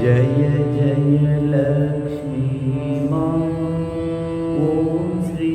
जय जय लक्ष्मी माँ ॐ श्री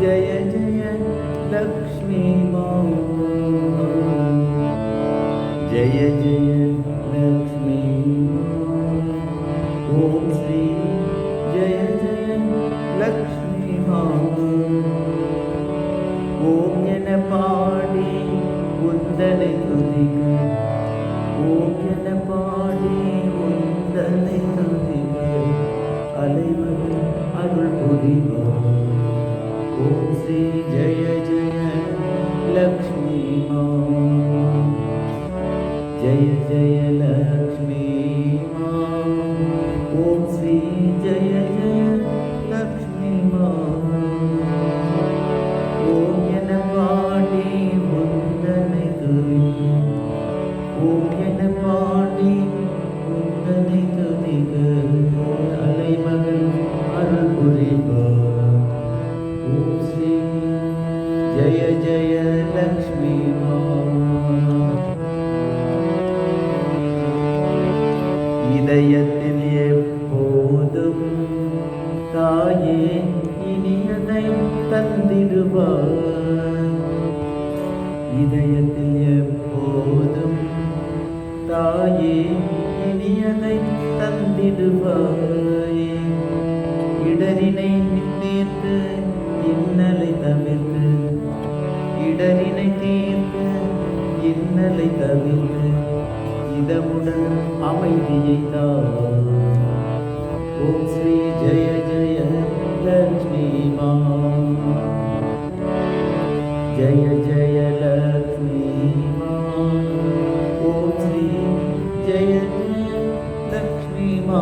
जय जय लक्ष्मी माँ जय जय जय जय लक्ष्मी இதயத்தில் எப்போதும் தாயே இனியதை தந்திடுவார் இதயத்தில் எப்போதும் தாயே இனியதை தந்திடுவாய்? இடரினை தீர்த்து இன்னலை தவிர்த்து இடரினை தீர்த்து இன்னலை தவிர்த்து இதமுடன் அமைதியை தான் ஓம் ஸ்ரீ ஜெய ஜெய லக்ஷ்மி மா ஜெய ஜெய லக்ஷ்மி மா ஓம் ஸ்ரீ ஜெய ஜெய லக்ஷ்மி மா